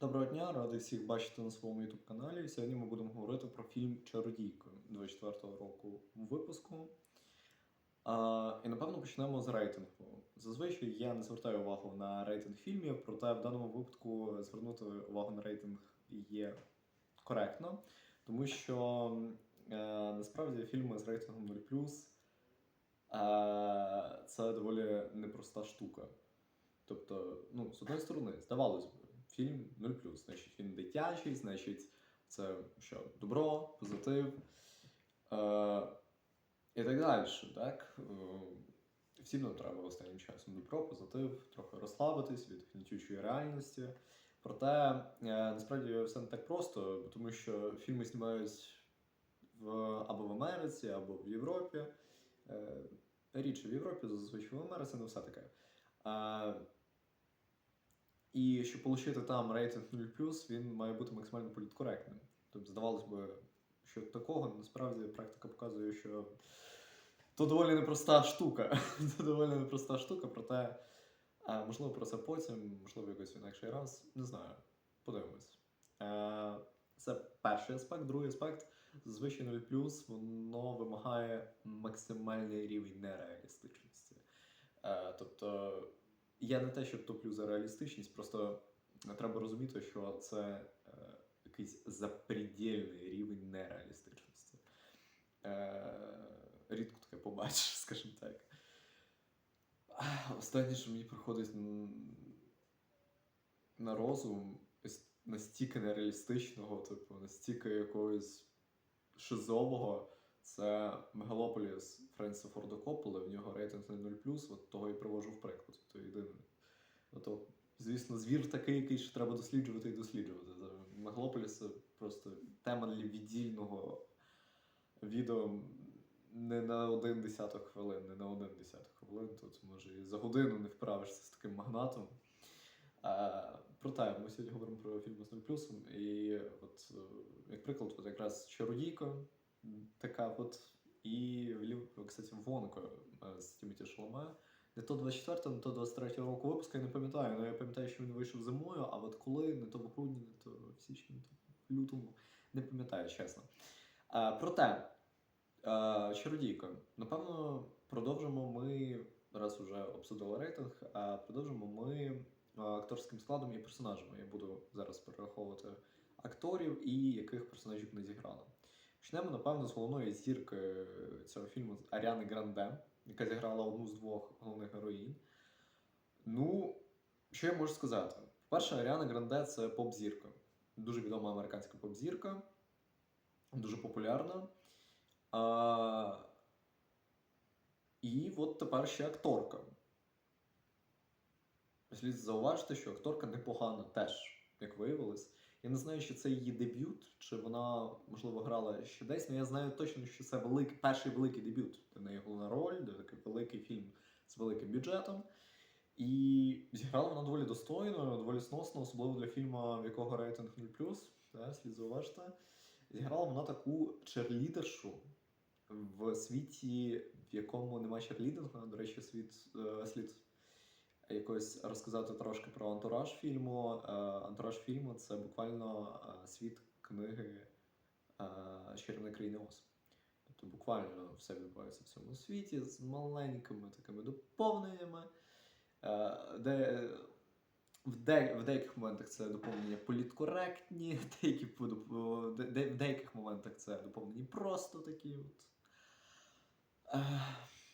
Доброго дня, радий всіх бачити на своєму youtube каналі. Сьогодні ми будемо говорити про фільм Чародійка 24-го року випуску. А, і напевно почнемо з рейтингу. Зазвичай я не звертаю увагу на рейтинг фільмів, проте в даному випадку звернути увагу на рейтинг є коректно, тому що е, насправді фільми з рейтингом 0 е, це доволі непроста штука. Тобто, ну, з одної сторони, здавалось би, фільм 0 значить він дитячий, значить, це що, добро, позитив е, і так далі. Так? Е, всім нам треба останнім часом добро, позитив, трохи розслабитись від гнітючої реальності. Проте е, насправді все не так просто, тому що фільми знімають в, або в Америці, або в Європі. Е, рідше в Європі, зазвичай в Америці, не все таке. І щоб отримати там рейтинг 0 він має бути максимально політкоректним. Тобто, здавалось би, що такого насправді практика показує, що то доволі непроста штука. Це доволі непроста штука, проте можливо про це потім, можливо, якось в інакший раз. Не знаю. Подивимось. Е, Це перший аспект. Другий аспект зазвичай 0 воно вимагає максимальний рівень нереалістичності. Е, Тобто. Я не те, що топлю за реалістичність, просто треба розуміти, що це е, якийсь запредельний рівень нереалістичності. Е, рідко таке побачиш, скажімо так. Останнє, що мені приходить на розум, настільки нереалістичного, типу, настільки якогось шизового, це Мегалополіс Френса Форда Копполи, в нього рейтинг не 0 от того і привожу в приклад. То єдине. Ну, то, звісно, звір такий, який ще треба досліджувати і досліджувати. Мегалополіс це просто тема віддільного відео не на один десяток хвилин, не на один десяток хвилин. Тут може і за годину не вправишся з таким магнатом. А, проте, ми сьогодні говоримо про фільми з 0 і от, е, як приклад, от якраз Чародійка, така от. І кстати, Вонко е, з Тімоті Шаломе. Не то 24, не то 23 року випуску, я не пам'ятаю, але я пам'ятаю, що він вийшов зимою, а от коли, не то в грудні, не то в січні, не то в лютому, не пам'ятаю, чесно. А, проте, а, чародійка. Напевно, продовжимо ми, раз вже обсудили рейтинг, а продовжимо ми акторським складом і персонажами. Я буду зараз перераховувати акторів і яких персонажів не зіграли. Почнемо, напевно, з головної зірки цього фільму Аріани Гранде, яка зіграла одну з двох головних героїнь. Ну, що я можу сказати? По-перше, Аріана Гранде це поп-зірка. Дуже відома американська поп-зірка, дуже популярна. А... І от тепер ще акторка. Слід зауважити, що акторка непогана теж, як виявилось. Я не знаю, чи це її дебют, чи вона, можливо, грала ще десь, але я знаю точно, що це великий, перший великий дебют. Де неї головна роль, де такий великий фільм з великим бюджетом. І зіграла вона доволі достойно, доволі сносно, особливо для фільму, в якого рейтинг 0 да, слід зауважити. Зіграла вона таку черлідершу в світі, в якому немає черлідингу. До речі, світ е, слід якось розказати трошки про антураж фільму. Е, Антураж фільму це буквально е, світ книги е, Чарівна країни Оз. Тобто буквально все відбувається в цьому світі з маленькими такими доповненнями, е, де в, де, в деяких моментах це доповнення політкоректні, деякі, де, де, в деяких моментах це доповнені просто такі от. е,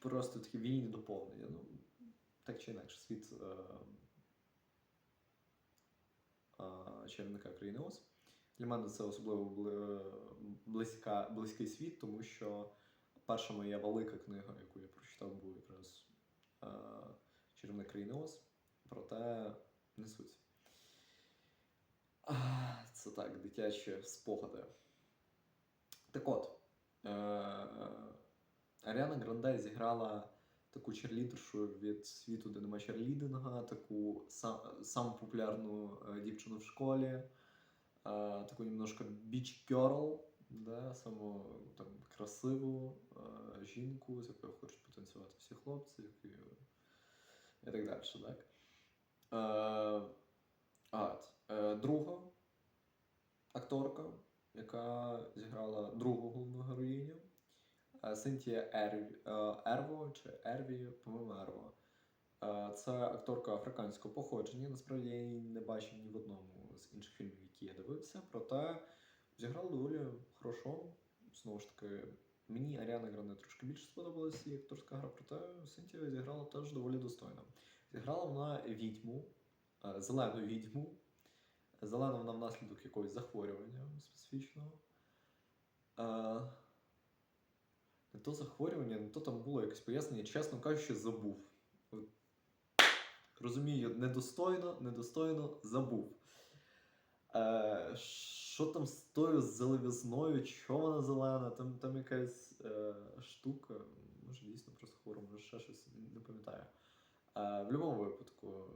Просто такі війні доповнення. Ну, так чи інакше, світ е, е, чарівника країни Оз. Для мене це особливо близька, близький світ, тому що перша моя велика книга, яку я прочитав, був якраз е, Чарівник країни Оз. Проте не суть. Це так, дитячі спогади. Так от, е, Аріана Гранде зіграла таку черлідершу від світу, де немає черлідинга, таку сам, саму популярну е, дівчину в школі, е, таку немножко біч герл, да, саму там, красиву е, жінку, з якою хочуть потанцювати всі хлопці, які... і так далі. Так? Е, друга акторка, яка зіграла другу головну героїню. Синтія е, Ерво чи Ерві, по-моєму, Ерво. Е, Це акторка африканського походження. Насправді я її не бачив ні в одному з інших фільмів, які я дивився. Проте зіграла доволі хорошо. Знову ж таки, мені Аріана Гранде трошки більше сподобалася її акторська гра, проте Синтія зіграла теж доволі достойно. Зіграла вона відьму, е, зелену відьму. Зелена вона внаслідок якогось захворювання специфічного. Не то захворювання, не то там було якесь пояснення, чесно кажучи, забув. Розумію, недостойно, недостойно забув. Е, що там з тою зелевізною, чого вона зелена, там, там якась е, штука, може дійсно просто хвора, може ще щось, не пам'ятаю. Е, в будь-якому випадку,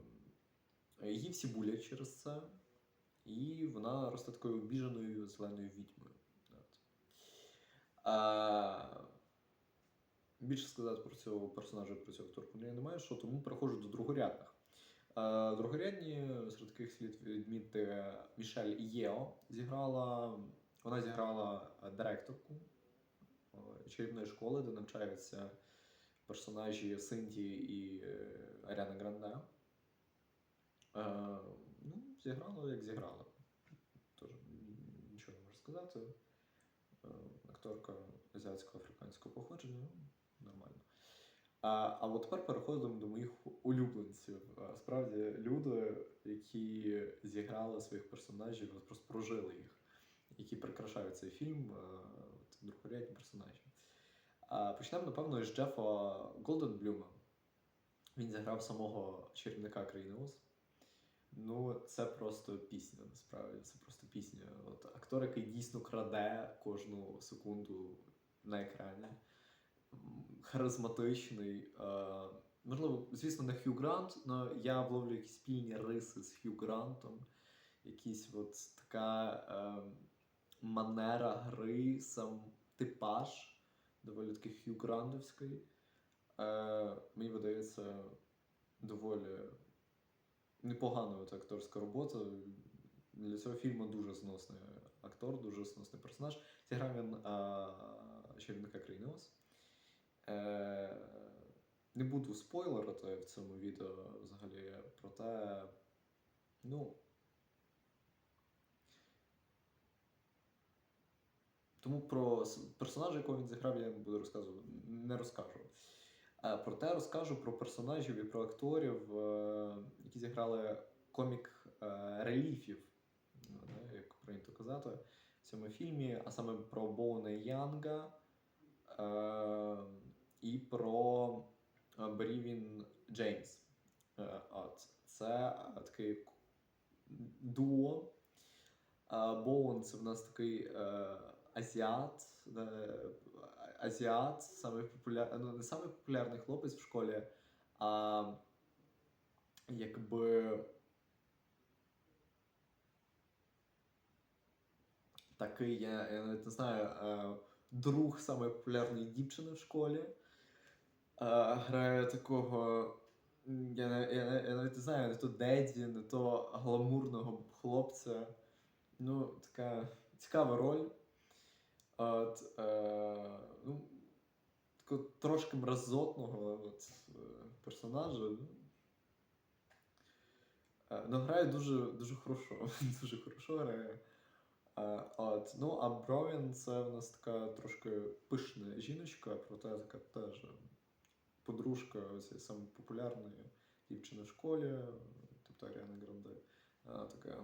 її всі булять через це, і вона росте такою обіженою зеленою відьмою. Е, більше сказати про цього персонажа, про цього акторку я не маю, що тому переходжу до другорядних. Е, Другорядні, серед яких слід відмітити Мішель Єо зіграла. Вона зіграла е, директорку е, чарівної школи, де навчаються персонажі Синті і Аріана Гранде. Ну, зіграла, як зіграла. Тож нічого не можу сказати. Акторка азіатсько-африканського походження, нормально. А, а от тепер переходимо до моїх улюбленців. Справді, люди, які зіграли своїх персонажів, просто прожили їх, які прикрашають цей фільм, другорядні персонажі. А, Почнемо, напевно, з Джефа Голденблюма. Він зіграв самого чарівника країни Оз. Ну, це просто пісня, насправді. Це просто пісня. От актор, який дійсно краде кожну секунду на екрані. Харизматичний. Е, можливо, звісно, не Хью Грант, але я вловлю якісь спільні риси з Хью Грантом. Якісь от така е, манера гри, сам типаж доволі таки Хью Грантовський. Е, мені видається доволі непогана от акторська робота. Для цього фільму дуже зносний актор, дуже зносний персонаж. Зіграв він а, чарівника Е, не буду спойлерити в цьому відео взагалі, проте, ну. Тому про персонажа, якого він зіграв, я не буду розказувати, не розкажу. Е, Проте розкажу про персонажів і про акторів, е, які зіграли комік е, реліфів, ну, як прийнято казати, в цьому фільмі, а саме про Боуна Янга е, і про е, Брівін Джеймс. Е, От. Це е, такий дуо. Боун це в нас такий азіат, азіат, самий популяр... ну, не самий популярний хлопець в школі, а якби такий, я, я навіть не знаю, друг самої популярної дівчини в школі. Е, Грає такого. Я, я, на- я навіть не знаю, не то Деді, не то гламурного хлопця. Ну, така цікава роль. От, е, ну, такого трошки мразотного от, е, персонажа. ну. Е, Ну, грає дуже, дуже хорошо. дуже хорошо грає. Е, От, ну, а Бровін це в нас така трошки пишна жіночка, проте така теж подружка саме популярної дівчини в школі, тобто Аріана Гранде. Вона така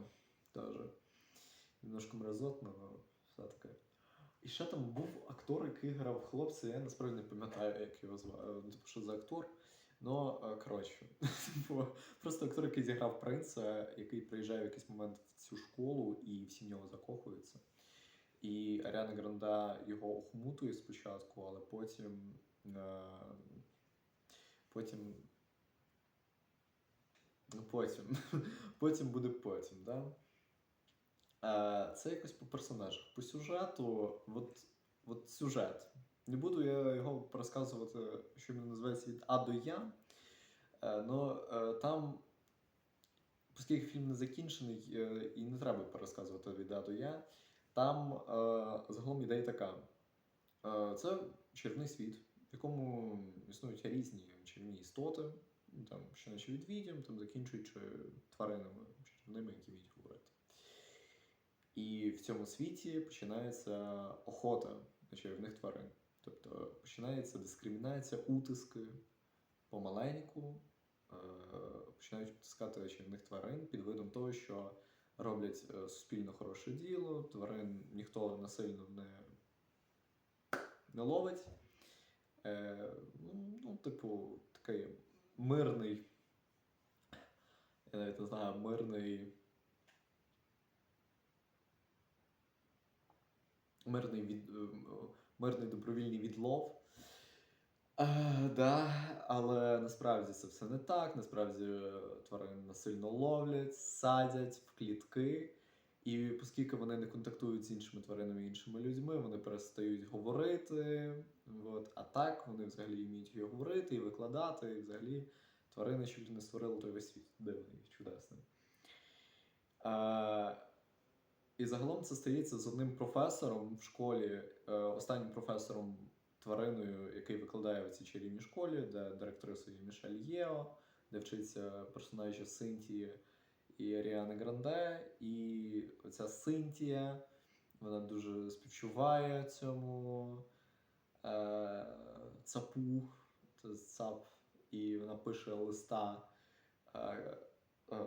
теж немножко мразотна, але все таке. І ще там був актор, який грав хлопця, я насправді не пам'ятаю, як його звали, типу, що за актор. Ну, коротше, типу, просто актор, який зіграв принца, який приїжджає в якийсь момент в цю школу і всі в нього закохуються. І Аріана Гранда його охмутує спочатку, але потім. Е, потім. Ну, потім. потім буде потім, да? Е, це якось по персонажах. По сюжету, от, от сюжет. Не буду я його розказувати, що він називається від А до Я. Е, но е, там оскільки фільм не закінчений е, і не треба пересказувати від А до Я, там загалом ідея така: це чарівний світ, в якому існують різні чарівні істоти, там, починаючи від відьом, там, закінчуючи тваринами чарівними, які вміють говорити. І в цьому світі починається охота на чарівних тварин. Тобто починається дискримінація, утиски помаленьку, е, починають утискати чарівних тварин під видом того, що роблять е, суспільно хороше діло, тварин ніхто насильно не, не ловить. Е, ну, типу, такий мирний, я навіть не знаю, мирний. Мирний, від, е, мирний добровільний відлов. Е, да, але насправді це все не так. Насправді е, тварин насильно ловлять, садять в клітки. І оскільки вони не контактують з іншими тваринами іншими людьми, вони перестають говорити. От. А так вони взагалі вміють і говорити, і викладати, і взагалі тварини чуть не створили той весь світ. Дивний, чудесний. Е, і загалом це стається з одним професором в школі, е, останнім професором твариною, який викладає в цій чарівній школі, де директрисою Мішель Єо, де вчиться персонажі Синтії і Аріани Гранде. І оця Синтія, вона дуже співчуває цьому е, цапу, це цап, і вона пише листа е, е,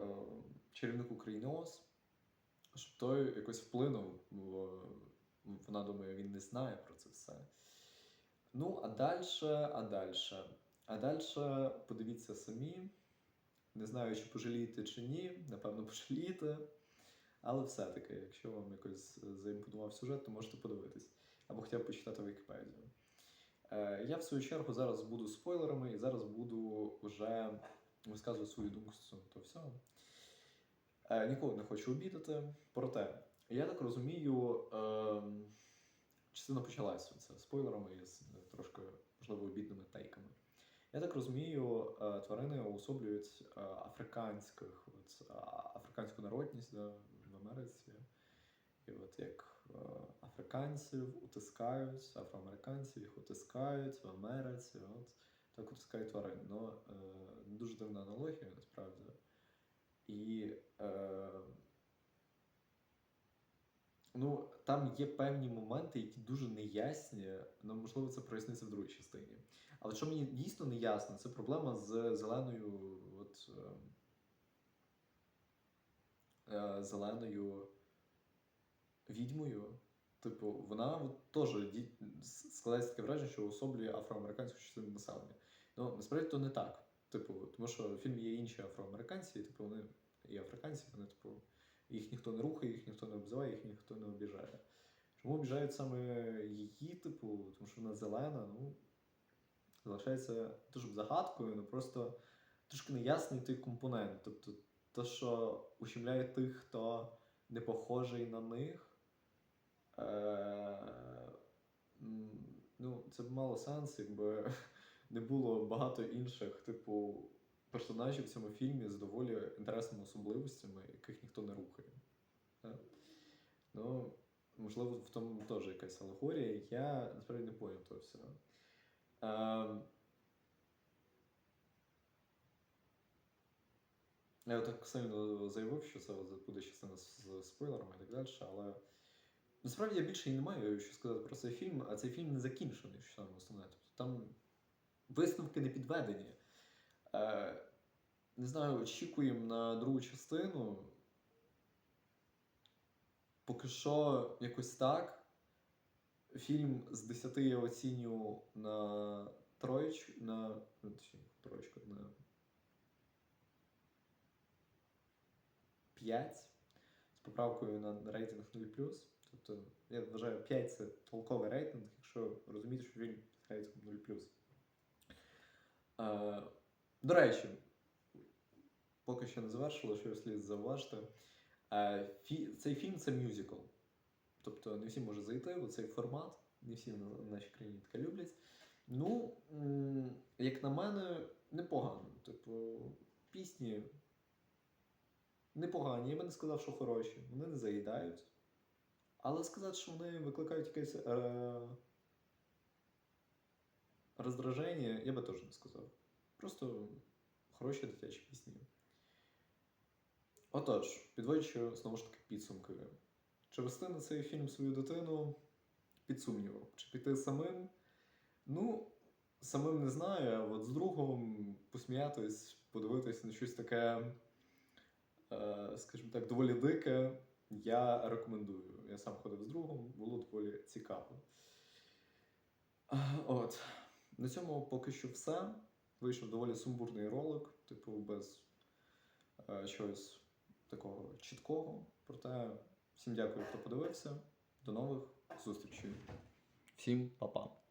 чарівнику Крейнос, щоб той якось вплинув, бо вона думає, він не знає про це все. Ну, а далі, а далі. А далі подивіться самі. Не знаю, чи пожалієте чи ні, напевно, пожалієте. Але все-таки, якщо вам якось заімпонував сюжет, то можете подивитись. Або хоча б почитати Вікіпедію. Е, я, в свою чергу, зараз буду спойлерами і зараз буду вже висказувати свою думку стосовно того всього. Е, нікого не хочу обідати. Проте, я так розумію, е, частина почалася це спойлерами і з е, трошки, можливо, обідними тейками. Я так розумію, е, тварини уособлюють е, африканських, от, африканську народність да, в Америці. І от як е, африканців утискають, афроамериканців їх утискають в Америці, от так утискають тварин. Ну, е, дуже дивна аналогія, насправді. І е, ну, там є певні моменти, які дуже неясні, ну, можливо, це проясниться в другій частині. Але що мені дійсно не ясно, це проблема з зеленою, от, е, е, зеленою відьмою. Типу, вона от, теж складається таке враження, що особлює афроамериканську частину населення. Ну, насправді то не так. Типу, тому що в фільмі є інші афроамериканці, і типу, вони і африканці, вони, типу, їх ніхто не рухає, їх ніхто не обзиває, їх ніхто не обіжає. Чому обіжають саме її, типу, тому що вона зелена, ну, залишається дуже загадкою, ну просто трошки неясний той компонент. Тобто, те, що ущемляє тих, хто не похожий на них. Е, ну, це б мало сенс, якби не було багато інших, типу, персонажів в цьому фільмі з доволі інтересними особливостями, яких ніхто не рухає. Так? Ну, можливо, в тому теж якась алегорія. Я насправді не поняв того всього. Ем, Я так сильно заявив, що це буде частина з спойлерами і так далі, але насправді я більше і не маю що сказати про цей фільм, а цей фільм не закінчений, що саме основне. Тобто там висновки не підведені. Е, не знаю, очікуємо на другу частину. Поки що якось так. Фільм з 10 я оціню на троєч, на ну, точніше, троєчку, на 5 з поправкою на рейтинг 0. Тобто, я вважаю, 5 це толковий рейтинг, якщо розуміти, що фільм з рейтингом 0. Е, до речі, поки що не завершило, що слід зауважити. Е, цей фільм це мюзикл. Тобто не всі можуть зайти в цей формат, не всі в нашій країні таке люблять. Ну, як на мене, непогано. Типу, пісні непогані, я би не сказав, що хороші. Вони не заїдають. Але сказати, що вони викликають якесь е... роздраження, я би теж не сказав. Просто хороші дитячі пісні. Отож, підводячи знову ж таки підсумки. Чи вести на цей фільм свою дитину під сумнівом? Чи піти самим? Ну, самим не знаю, а от з другом посміятись, подивитись на щось таке, скажімо так, доволі дике, я рекомендую. Я сам ходив з другом, було доволі цікаво. От. На цьому поки що все. Вийшов доволі сумбурний ролик, типу, без е, чогось такого чіткого. Проте всім дякую, хто подивився. До нових зустрічей. Всім па-па.